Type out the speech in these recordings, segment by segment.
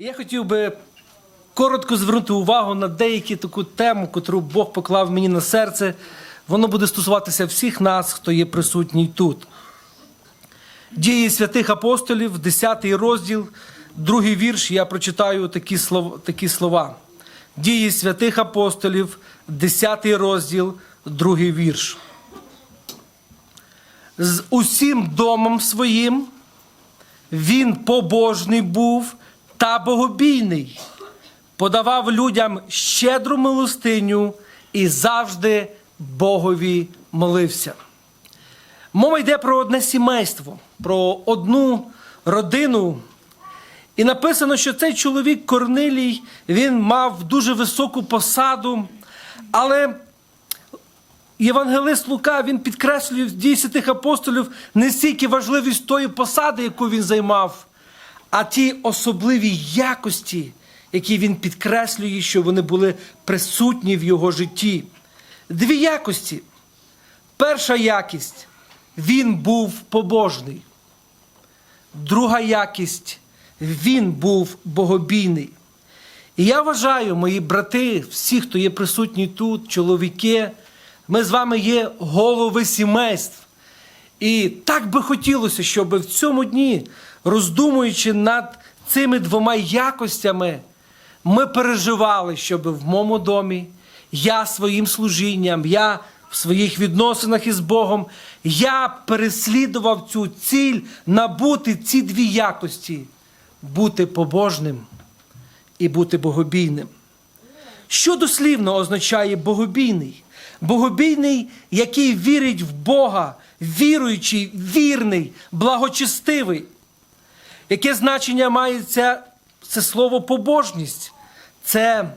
Я хотів би коротко звернути увагу на деяку таку тему, яку Бог поклав мені на серце. Воно буде стосуватися всіх нас, хто є присутній тут. Дії святих апостолів, 10 розділ, другий вірш, я прочитаю такі слова. Такі слова. Дії святих апостолів, 10 розділ, другий вірш. З усім домом своїм він побожний був та богобійний, подавав людям щедру милостиню і завжди Богові молився. Мова йде про одне сімейство, про одну родину. І написано, що цей чоловік Корнилій, він мав дуже високу посаду, але Євангелист Лука він підкреслює в дії святих апостолів не стільки важливість тої посади, яку він займав, а ті особливі якості, які він підкреслює, що вони були присутні в його житті. Дві якості. Перша якість він був побожний. Друга якість він був богобійний. І я вважаю, мої брати, всі, хто є присутні тут, чоловіки, ми з вами є голови сімейств. І так би хотілося, щоб в цьому дні, роздумуючи над цими двома якостями, ми переживали, щоб в моєму домі я своїм служінням, я в своїх відносинах із Богом, я переслідував цю ціль набути ці дві якості бути побожним і бути богобійним. Що дослівно означає богобійний? Богобійний, який вірить в Бога, віруючий, вірний, благочестивий. Яке значення має це, це слово побожність? Це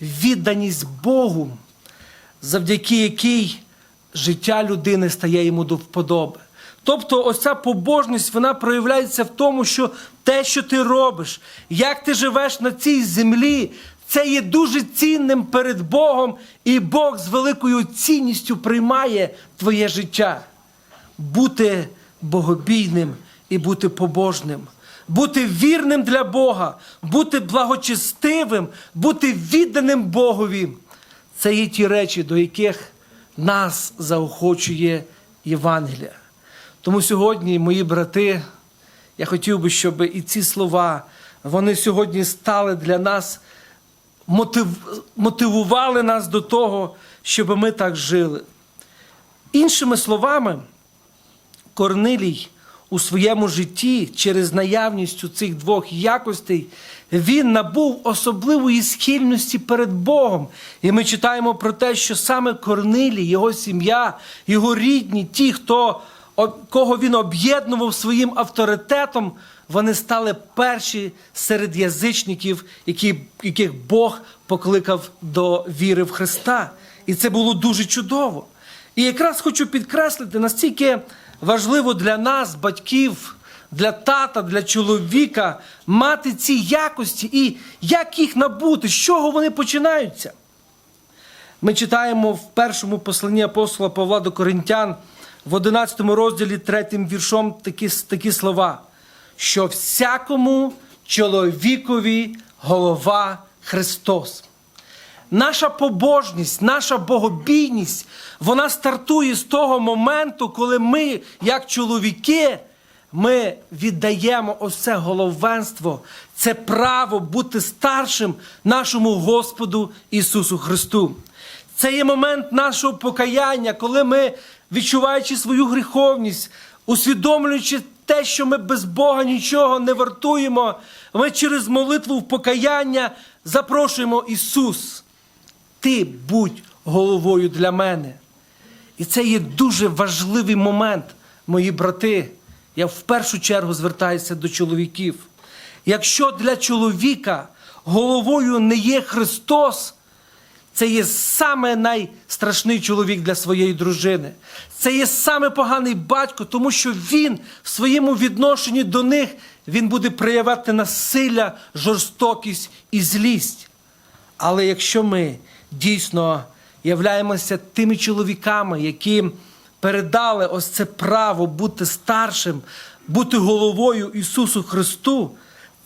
відданість Богу, завдяки якій життя людини стає йому до вподоби. Тобто, ось ця побожність вона проявляється в тому, що те, що ти робиш, як ти живеш на цій землі, це є дуже цінним перед Богом, і Бог з великою цінністю приймає твоє життя. Бути богобійним і бути побожним, бути вірним для Бога, бути благочестивим, бути відданим Богові. Це є ті речі, до яких нас заохочує Євангелія. Тому сьогодні, мої брати, я хотів би, щоб і ці слова, вони сьогодні стали для нас, мотив... мотивували нас до того, щоб ми так жили. Іншими словами, Корнилій у своєму житті через наявність цих двох якостей він набув особливої схильності перед Богом. І ми читаємо про те, що саме Корнилій, його сім'я, його рідні, ті, хто, кого він об'єднував своїм авторитетом, вони стали перші серед язичників, які, яких Бог покликав до віри в Христа. І це було дуже чудово. І якраз хочу підкреслити, настільки важливо для нас, батьків, для тата, для чоловіка, мати ці якості і як їх набути, з чого вони починаються. Ми читаємо в першому посланні апостола Павла до Коринтян в 11 розділі 3 віршом такі, такі слова, що всякому чоловікові голова Христос. Наша побожність, наша богобійність, вона стартує з того моменту, коли ми, як чоловіки, ми віддаємо ось головенство, це право бути старшим нашому Господу Ісусу Христу. Це є момент нашого покаяння, коли ми, відчуваючи свою гріховність, усвідомлюючи те, що ми без Бога нічого не вартуємо, ми через молитву в покаяння запрошуємо Ісус. Ти будь головою для мене. І це є дуже важливий момент, мої брати. Я в першу чергу звертаюся до чоловіків. Якщо для чоловіка головою не є Христос, це є саме найстрашний чоловік для своєї дружини. Це є саме поганий батько, тому що він в своєму відношенні до них він буде проявляти насилля, жорстокість і злість. Але якщо ми дійсно являємося тими чоловіками, які передали ось це право бути старшим, бути головою Ісусу Христу,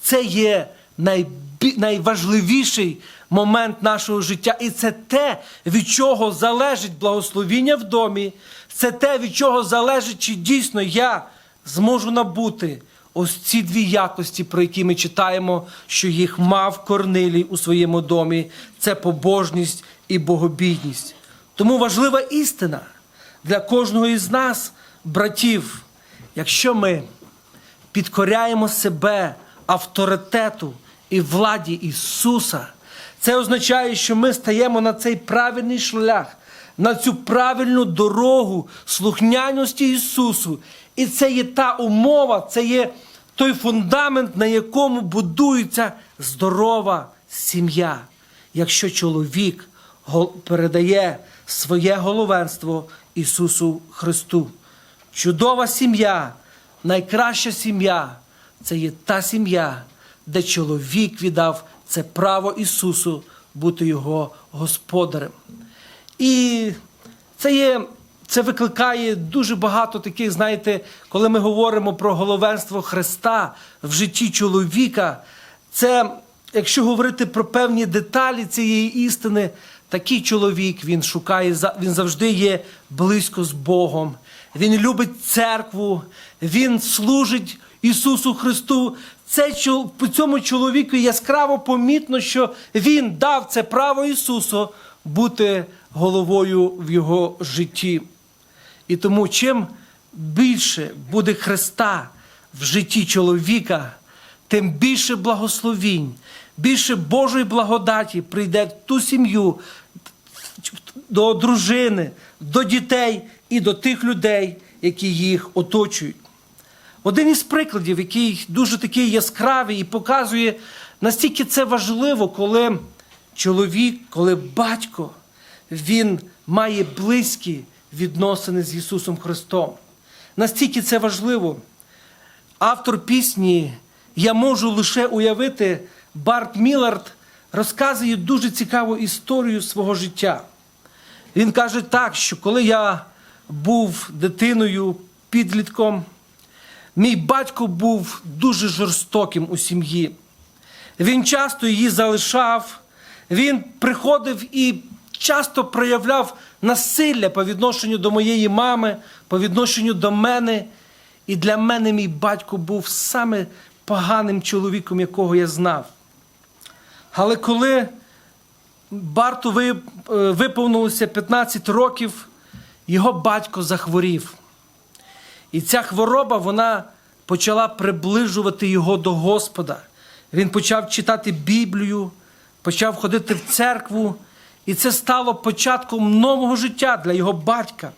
це є найбі- найважливіший момент нашого життя. І це те, від чого залежить благословіння в домі, це те, від чого залежить, чи дійсно я зможу набути ось ці дві якості, про які ми читаємо, що їх мав Корнилій у своєму домі. Це побожність і богобідність. Тому важлива істина для кожного із нас, братів, якщо ми підкоряємо себе авторитету і владі Ісуса, це означає, що ми стаємо на цей правильний шлях, на цю правильну дорогу слухняності Ісусу. І це є та умова, це є той фундамент, на якому будується здорова сім'я. Якщо чоловік передає своє головенство Ісусу Христу. Чудова сім'я, найкраща сім'я це є та сім'я, де чоловік віддав це право Ісусу бути його господарем. І це є. Це викликає дуже багато таких, знаєте, коли ми говоримо про головенство Христа в житті чоловіка, це, якщо говорити про певні деталі цієї істини, такий чоловік він шукає, він завжди є близько з Богом. Він любить церкву, він служить Ісусу Христу. Це, по цьому чоловіку яскраво помітно, що він дав це право Ісусу бути головою в його житті. І тому чим більше буде Христа в житті чоловіка, тим більше благословінь, більше Божої благодаті прийде в ту сім'ю, до дружини, до дітей і до тих людей, які їх оточують. Один із прикладів, який дуже такий яскравий і показує, настільки це важливо, коли чоловік, коли батько, він має близькі відносини з Ісусом Христом. Настільки це важливо. Автор пісні Я можу лише уявити, Барт Міллард розказує дуже цікаву історію свого життя. Він каже так, що коли я був дитиною, підлітком, мій батько був дуже жорстоким у сім'ї. Він часто її залишав, він приходив і часто проявляв насилля по відношенню до моєї мами, по відношенню до мене. І для мене мій батько був саме поганим чоловіком, якого я знав. Але коли Барту е, виповнилося 15 років, його батько захворів. І ця хвороба вона почала приближувати його до Господа. Він почав читати Біблію, почав ходити в церкву, і це стало початком нового життя для його батька.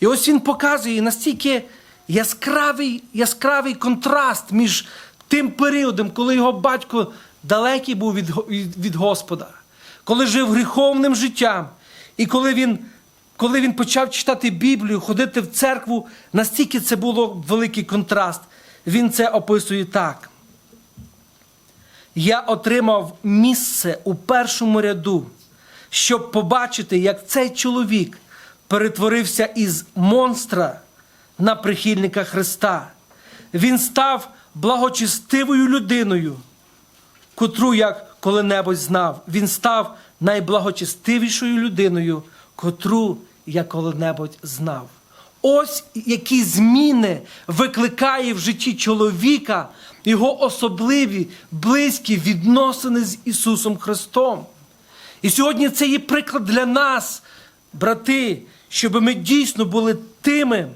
І ось він показує настільки яскравий, яскравий контраст між тим періодом, коли його батько далекий був від, від, Господа, коли жив гріховним життям, і коли він, коли він почав читати Біблію, ходити в церкву, настільки це було великий контраст. Він це описує так. Я отримав місце у першому ряду, щоб побачити, як цей чоловік перетворився із монстра на прихильника Христа. Він став благочестивою людиною, котру я коли-небудь знав. Він став найблагочестивішою людиною, котру я коли-небудь знав. Ось які зміни викликає в житті чоловіка його особливі, близькі відносини з Ісусом Христом. І сьогодні це є приклад для нас, брати, щоб ми дійсно були тими,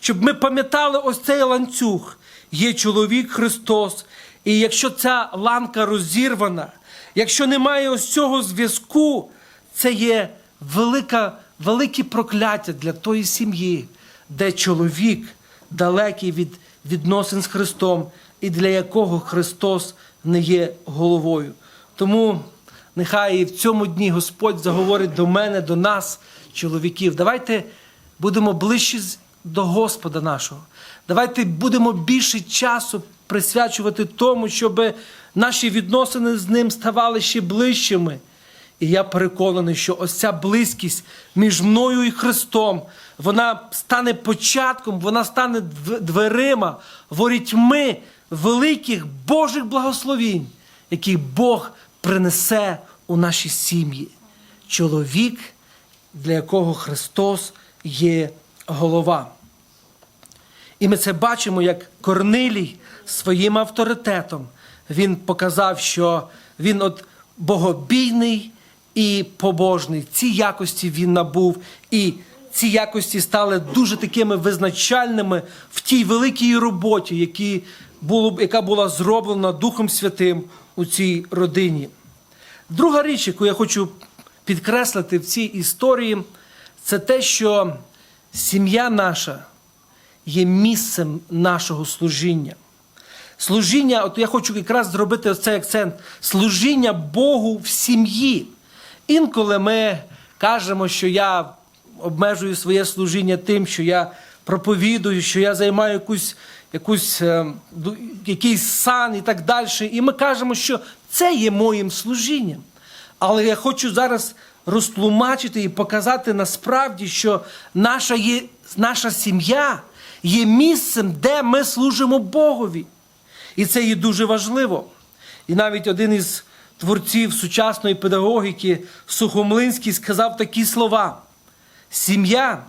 щоб ми пам'ятали ось цей ланцюг. Є чоловік Христос. І якщо ця ланка розірвана, якщо немає ось цього зв'язку, це є велика, велике прокляття для тої сім'ї, де чоловік далекий від відносин з Христом і для якого Христос не є головою. Тому нехай і в цьому дні Господь заговорить до мене, до нас, чоловіків. Давайте будемо ближче до Господа нашого. Давайте будемо більше часу присвячувати тому, щоб наші відносини з ним ставали ще ближчими. І я переконаний, що ось ця близькість між мною і Христом, вона стане початком, вона стане дверима, ворітьми великих Божих благословінь, який Бог принесе у наші сім'ї. Чоловік, для якого Христос є голова. І ми це бачимо, як Корнилій своїм авторитетом він показав, що він от богобійний і побожний. Ці якості він набув, і ці якості стали дуже такими визначальними в тій великій роботі, які було, яка була зроблена Духом Святим у цій родині. Друга річ, яку я хочу підкреслити в цій історії, це те, що сім'я наша є місцем нашого служіння. Служіння, от я хочу якраз зробити ось цей акцент: служіння Богу в сім'ї. Інколи ми кажемо, що я обмежую своє служіння тим, що я проповідую, що я займаю якусь, якусь, е, якийсь сан і так далі. І ми кажемо, що це є моїм служінням. Але я хочу зараз розтлумачити і показати насправді, що наша, є, наша сім'я є місцем, де ми служимо Богові. І це є дуже важливо. І навіть один із творців сучасної педагогіки Сухомлинський сказав такі слова: сім'я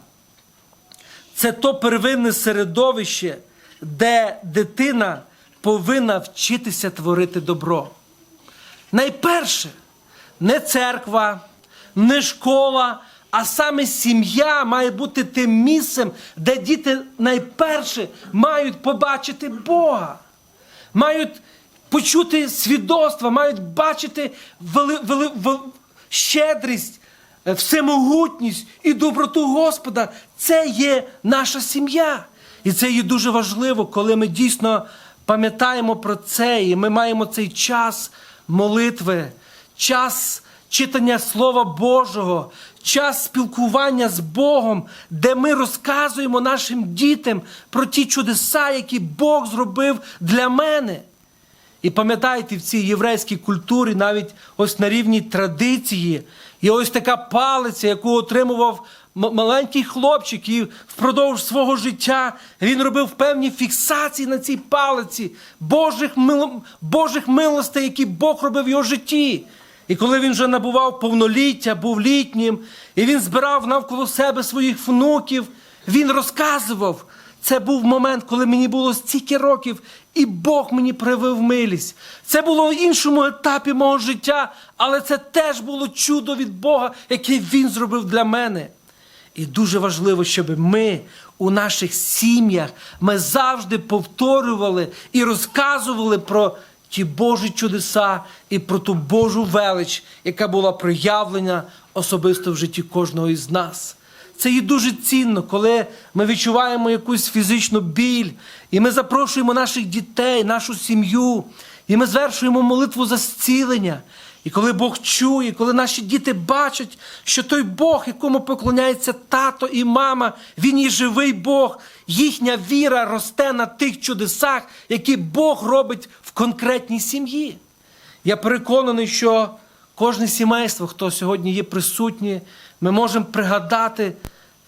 це то первинне середовище, де дитина повинна вчитися творити добро. Найперше, не церква, не школа, а саме сім'я має бути тим місцем, де діти найперше мають побачити Бога, мають почути свідоцтва, мають бачити вели, вели, вел- щедрість, всемогутність і доброту Господа. Це є наша сім'я. І це є дуже важливо, коли ми дійсно пам'ятаємо про це, і ми маємо цей час молитви, час читання Слова Божого, час спілкування з Богом, де ми розказуємо нашим дітям про ті чудеса, які Бог зробив для мене. І пам'ятаєте, в цій єврейській культурі, навіть ось на рівні традиції, є ось така палиця, яку отримував маленький хлопчик, і впродовж свого життя він робив певні фіксації на цій палиці Божих, мил... Божих милостей, які Бог робив в його житті. І коли він вже набував повноліття, був літнім, і він збирав навколо себе своїх внуків, він розказував. Це був момент, коли мені було стільки років, і Бог мені проявив милість. Це було в іншому етапі мого життя, але це теж було чудо від Бога, яке Він зробив для мене. І дуже важливо, щоб ми у наших сім'ях ми завжди повторювали і розказували про ті Божі чудеса і про ту Божу велич, яка була проявлена особисто в житті кожного із нас. Це є дуже цінно, коли ми відчуваємо якусь фізичну біль, і ми запрошуємо наших дітей, нашу сім'ю, і ми звершуємо молитву за зцілення. І коли Бог чує, коли наші діти бачать, що той Бог, якому поклоняється тато і мама, він є живий Бог, їхня віра росте на тих чудесах, які Бог робить в конкретній сім'ї. Я переконаний, що кожне сімейство, хто сьогодні є присутні, ми можемо пригадати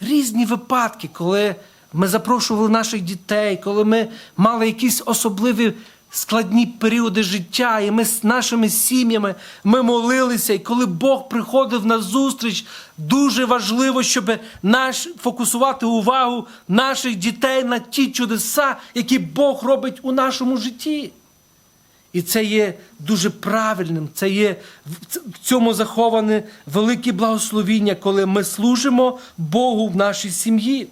різні випадки, коли ми запрошували наших дітей, коли ми мали якісь особливі складні періоди життя, і ми з нашими сім'ями ми молилися. І коли Бог приходив на зустріч, дуже важливо, щоб наш фокусувати увагу наших дітей на ті чудеса, які Бог робить у нашому житті. І це є дуже правильним, це є в цьому заховане велике благословіння, коли ми служимо Богу в нашій сім'ї.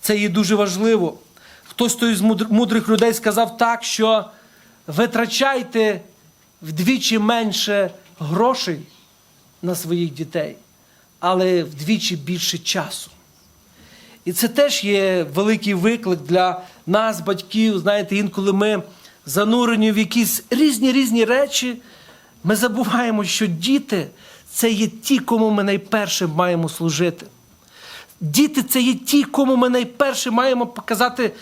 Це є дуже важливо. Хтось то із мудр- мудрих людей сказав так, що витрачайте вдвічі менше грошей на своїх дітей, але вдвічі більше часу. І це теж є великий виклик для нас, батьків. Знаєте, інколи ми занурені в якісь різні різні речі, ми забуваємо, що діти це є ті, кому ми найперше маємо служити. Діти це є ті, кому ми найперше маємо показати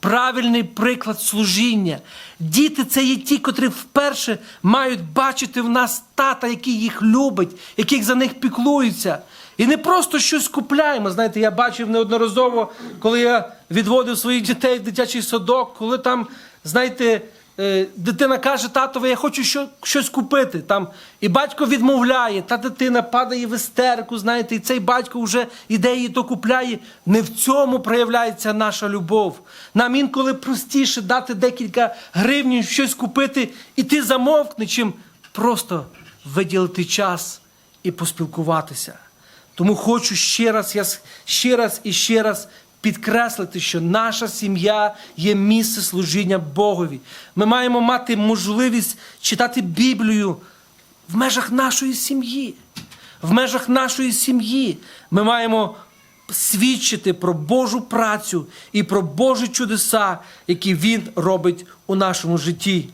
правильний приклад служіння. Діти це є ті, котрі вперше мають бачити в нас тата, який їх любить, яких за них піклується. І не просто щось купляємо. Знаєте, я бачив неодноразово, коли я відводив своїх дітей в дитячий садок, коли там, знаєте, дитина каже, татові, я хочу що, щось купити. Там, і батько відмовляє, та дитина падає в істерику, знаєте, і цей батько вже іде її то купляє. Не в цьому проявляється наша любов. Нам інколи простіше дати декілька гривень, щось купити, і ти замовкни, чим просто виділити час і поспілкуватися. Тому хочу ще раз, я ще раз і ще раз підкреслити, що наша сім'я є місце служіння Богові. Ми маємо мати можливість читати Біблію в межах нашої сім'ї. В межах нашої сім'ї ми маємо свідчити про Божу працю і про Божі чудеса, які Він робить у нашому житті.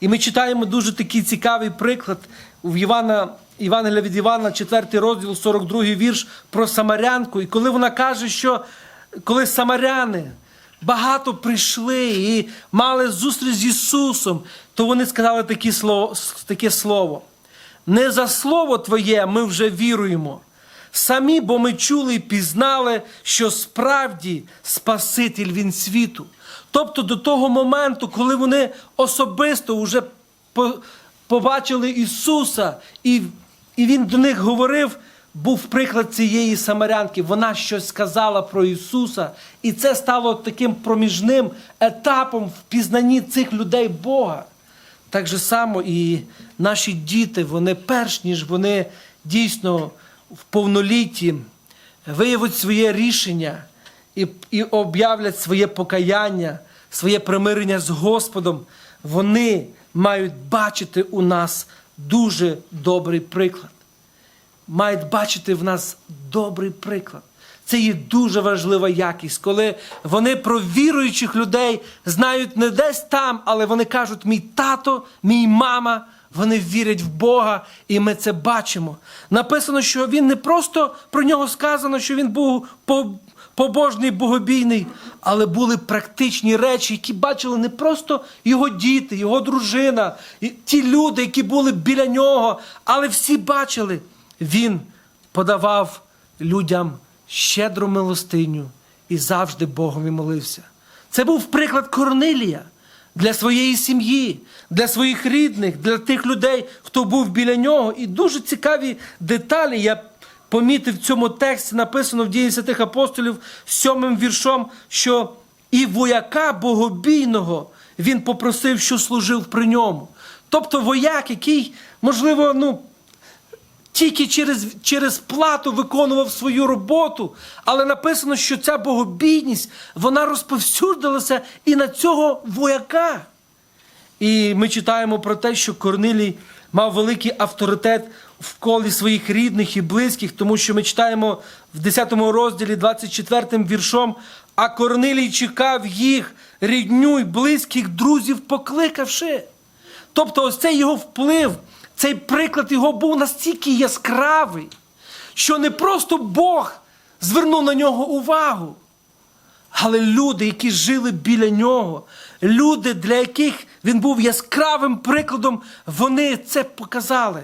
І ми читаємо дуже такий цікавий приклад в Івана, Євангелія від Івана, 4 розділ, 42 вірш про Самарянку. І коли вона каже, що коли самаряни багато прийшли і мали зустріч з Ісусом, то вони сказали такі слово, таке слово. Не за слово Твоє ми вже віруємо. Самі, бо ми чули і пізнали, що справді Спаситель Він світу. Тобто до того моменту, коли вони особисто вже побачили Ісуса, і, і Він до них говорив, був приклад цієї самарянки. Вона щось сказала про Ісуса, і це стало таким проміжним етапом в пізнанні цих людей Бога. Так же само і наші діти, вони перш ніж вони дійсно в повнолітті виявить своє рішення і, і об'являть своє покаяння, своє примирення з Господом, вони мають бачити у нас дуже добрий приклад. Мають бачити в нас добрий приклад. Це є дуже важлива якість, коли вони про віруючих людей знають не десь там, але вони кажуть: мій тато, мій мама, вони вірять в Бога, і ми це бачимо. Написано, що він не просто про нього сказано, що він був побожний, богобійний, але були практичні речі, які бачили не просто його діти, його дружина, ті люди, які були біля нього, але всі бачили, він подавав людям щедру милостиню і завжди Богові молився. Це був приклад Корнилія для своєї сім'ї, для своїх рідних, для тих людей, хто був біля нього. І дуже цікаві деталі я помітив в цьому тексті, написано в дії святих апостолів сьомим віршом, що і вояка богобійного він попросив, що служив при ньому. Тобто вояк, який, можливо, ну, тільки через, через плату виконував свою роботу, але написано, що ця богобійність вона розповсюдилася і на цього вояка. І ми читаємо про те, що Корнилій мав великий авторитет в колі своїх рідних і близьких, тому що ми читаємо в 10 розділі 24 віршом, а Корнилій чекав їх, рідню й близьких друзів покликавши. Тобто, ось цей його вплив, цей приклад його був настільки яскравий, що не просто Бог звернув на нього увагу, але люди, які жили біля нього, люди, для яких він був яскравим прикладом, вони це показали.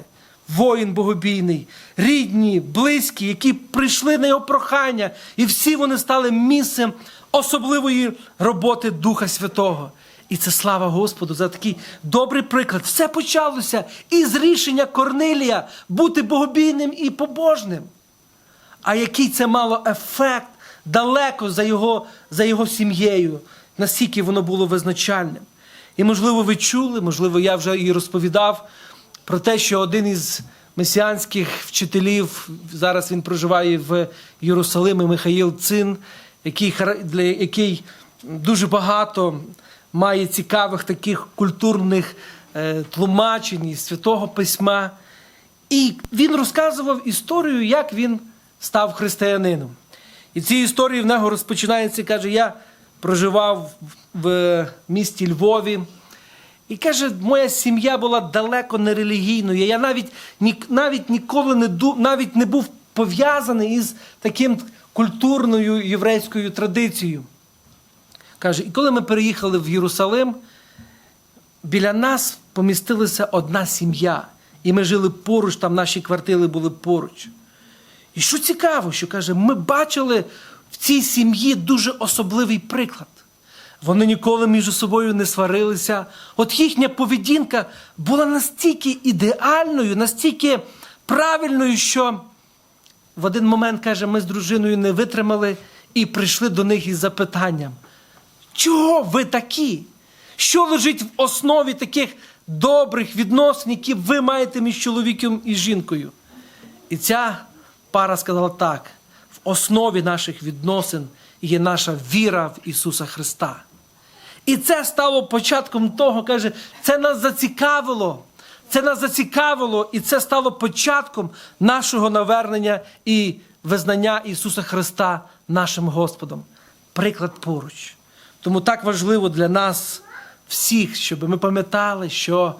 Воїн богобійний, рідні, близькі, які прийшли на його прохання, і всі вони стали місцем особливої роботи Духа Святого. І це слава Господу за такий добрий приклад. Все почалося із рішення Корнилія бути богобійним і побожним. А який це мало ефект далеко за його, за його сім'єю, наскільки воно було визначальним. І, можливо, ви чули, можливо, я вже і розповідав про те, що один із месіанських вчителів, зараз він проживає в Єрусалимі, Михаїл Цин, який, для, який дуже багато має цікавих таких культурних е, тлумачень із Святого Письма. І він розказував історію, як він став християнином. І ці історії в нього розпочинаються, каже, я проживав в місті Львові. І каже, моя сім'я була далеко не релігійною. Я навіть, навіть ніколи не, навіть не був пов'язаний із таким культурною єврейською традицією. Каже, і коли ми переїхали в Єрусалим, біля нас помістилася одна сім'я. І ми жили поруч, там наші квартири були поруч. І що цікаво, що каже, ми бачили в цій сім'ї дуже особливий приклад. Вони ніколи між собою не сварилися. От їхня поведінка була настільки ідеальною, настільки правильною, що в один момент каже, ми з дружиною не витримали і прийшли до них із запитанням: чого ви такі? Що лежить в основі таких добрих відносин, які ви маєте між чоловіком і жінкою? І ця пара сказала так: в основі наших відносин є наша віра в Ісуса Христа. І це стало початком того, каже, це нас зацікавило. Це нас зацікавило, і це стало початком нашого навернення і визнання Ісуса Христа нашим Господом. Приклад поруч. Тому так важливо для нас всіх, щоб ми пам'ятали, що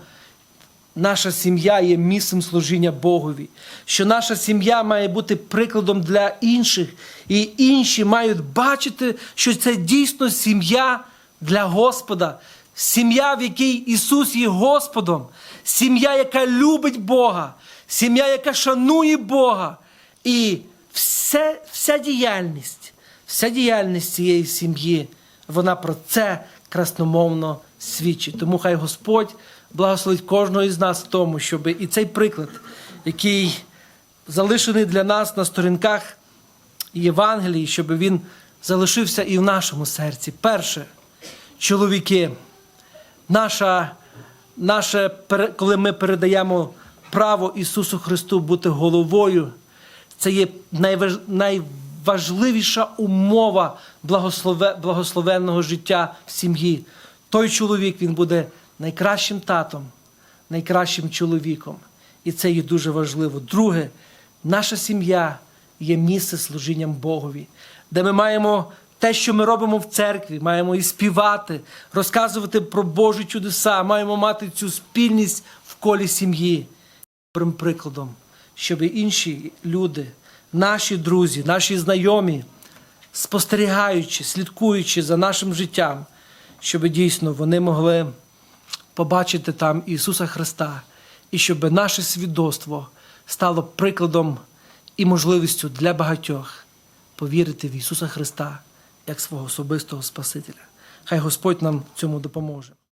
наша сім'я є місцем служіння Богові, що наша сім'я має бути прикладом для інших, і інші мають бачити, що це дійсно сім'я для Господа, сім'я, в якій Ісус є Господом, сім'я, яка любить Бога, сім'я, яка шанує Бога. І все, вся діяльність, вся діяльність цієї сім'ї, вона про це красномовно свідчить. Тому хай Господь благословить кожного із нас в тому, щоб і цей приклад, який залишений для нас на сторінках Євангелії, щоб він залишився і в нашому серці. Перше, чоловіки, наша, наше, коли ми передаємо право Ісусу Христу бути головою, це є найваж, найважливіша умова благословенного життя в сім'ї. Той чоловік він буде найкращим татом, найкращим чоловіком. І це є дуже важливо. Друге, наша сім'я є місце служінням Богові, де ми маємо те, що ми робимо в церкві, маємо і співати, розказувати про Божі чудеса, маємо мати цю спільність в колі сім'ї. Прикладом, щоб інші люди, наші друзі, наші знайомі, спостерігаючи, слідкуючи за нашим життям, щоб дійсно вони могли побачити там Ісуса Христа, і щоб наше свідоцтво стало прикладом і можливістю для багатьох повірити в Ісуса Христа як свого особистого Спасителя. Хай Господь нам цьому допоможе.